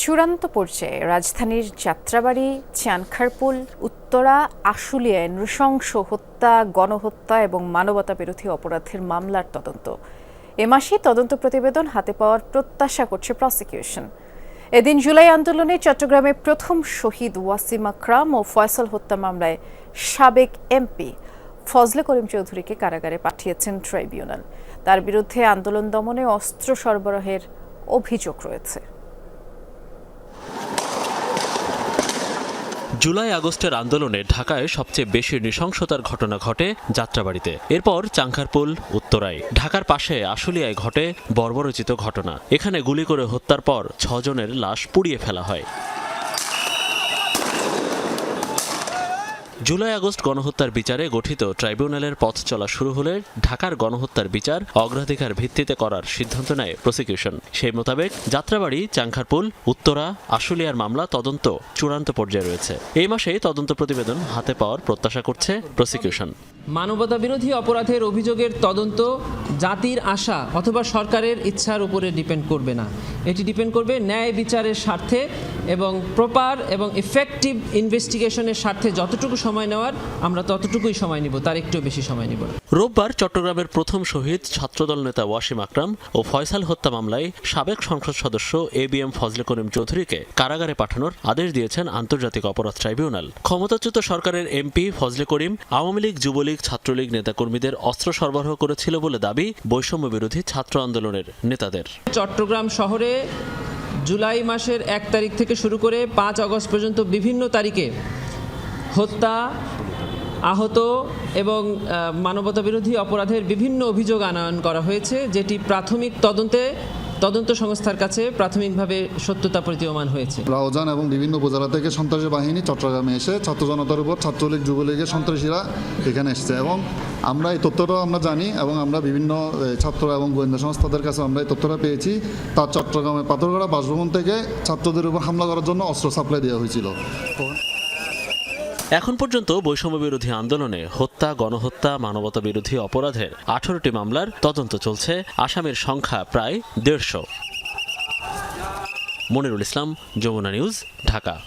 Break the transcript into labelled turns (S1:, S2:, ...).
S1: চূড়ান্ত পর্যায়ে রাজধানীর যাত্রাবাড়ি চানখারপুল উত্তরা, আশুলিয়ায় নৃশংস হত্যা, গণহত্যা এবং মানবতা বিরোধী অপরাধের মামলার তদন্ত। এ মাসেই তদন্ত প্রতিবেদন হাতে পাওয়ার প্রত্যাশা করছে প্রসিকিউশন এদিন জুলাই আন্দোলনে চট্টগ্রামে প্রথম শহীদ ওয়াসিম আকরাম ও ফয়সাল হত্যা মামলায় সাবেক এমপি ফজলে করিম চৌধুরীকে কারাগারে পাঠিয়েছেন ট্রাইব্যুনাল। তার বিরুদ্ধে আন্দোলন দমনে অস্ত্র সরবরাহের অভিযোগ রয়েছে।
S2: জুলাই আগস্টের আন্দোলনে ঢাকায় সবচেয়ে বেশি নৃশংসতার ঘটনা ঘটে যাত্রাবাড়িতে। এরপর চাংখারপুল উত্তরায় ঢাকার পাশে আশুলিয়ায় ঘটে বর্বরচিত ঘটনা। এখানে গুলি করে হত্যার পর ছজনের লাশ পুড়িয়ে ফেলা হয়। জুলাই আগস্ট গণহত্যার বিচারে গঠিত ট্রাইব্যুনালের পথ চলা শুরু হলে ঢাকার গণহত্যার বিচার অগ্রাধিকার ভিত্তিতে করার সিদ্ধান্ত নেয় প্রসিকিউশন। সেই মোতাবেক যাত্রাবাড়ি, চাংখারপুল, উত্তরা, আশুলিয়ার মামলা তদন্ত চূড়ান্ত পর্যায়ে রয়েছে। এই মাসেই তদন্ত প্রতিবেদন হাতে পাওয়ার প্রত্যাশা করছে প্রসিকিউশন।
S3: মানবতা বিরোধী অপরাধের অভিযোগের তদন্ত জাতির আশা অথবা সরকারের ইচ্ছার উপরে ডিপেন্ড করবে না। এটি ডিপেন্ড করবে ন্যায় বিচারের স্বার্থে এবং প্রপার এবং ইফেক্টিভ ইনভেস্টিগেশনের স্বার্থে যতটুকু সময় নেওয়ার আমরা ততটুকুই সময় নিব তার একটু বেশি সময় নিব।
S2: রোববার চট্টগ্রামের প্রথম শহীদ ছাত্রদল নেতা ওয়াসিম আকরাম ও ফয়সাল হত্যা মামলায় সাবেক সংসদ সদস্য A B M Fazle Karim চৌধুরীকে কারাগারে পাঠানোর আদেশ দিয়েছেন আন্তর্জাতিক অপরাধ ট্রাইব্যুনাল। ক্ষমতাচ্যুত সরকারের এমপি ফজলে করিম আওয়ামী লীগ যুবলীগ ছাত্রলীগ নেতাকর্মীদের অস্ত্র সরবরাহ করেছিল বলে দাবি বৈষম্য বিরোধী ছাত্র আন্দোলনের নেতাদের।
S3: চট্টগ্রাম শহরে জুলাই মাসের এক তারিখ থেকে শুরু করে পাঁচ আগস্ট পর্যন্ত বিভিন্ন তারিখে হত্যা, আহত এবং মানবতাবিরোধী মানবতা বিরোধী অপরাধের বিভিন্ন অভিযোগ আনয়ন করা হয়েছে, যেটি প্রাথমিক তদন্তে তদন্ত সংস্থার কাছে প্রাথমিকভাবে সত্যতা প্রতীয়মান হয়েছে।
S4: রাউজান এবং বিভিন্ন উপজেলা থেকে সন্ত্রাসী বাহিনী চট্টগ্রামে এসে ছাত্র জনতার উপর, ছাত্রলীগ, যুবলীগের সন্ত্রাসীরা এখানে এসেছে এবং আমরা এই তথ্যটাও আমরা জানি এবং আমরা বিভিন্ন ছাত্র এবং গোয়েন্দা সংস্থাদের কাছে আমরা এই তথ্যটা পেয়েছি। তার চট্টগ্রামে পাথরগড়া বাসভবন থেকে ছাত্রদের উপর হামলা করার জন্য অস্ত্র সাপ্লাই দেওয়া হয়েছিল।
S2: এখন পর্যন্ত বৈষম্য বিরোধী আন্দোলনে হত্যা, গণহত্যা মানবতা বিরোধী অপরাধের আঠারোটি মামলার তদন্ত চলছে। আসামের সংখ্যা প্রায় দেড়শো। মনিরুল ইসলাম, যমুনা নিউজ, ঢাকা।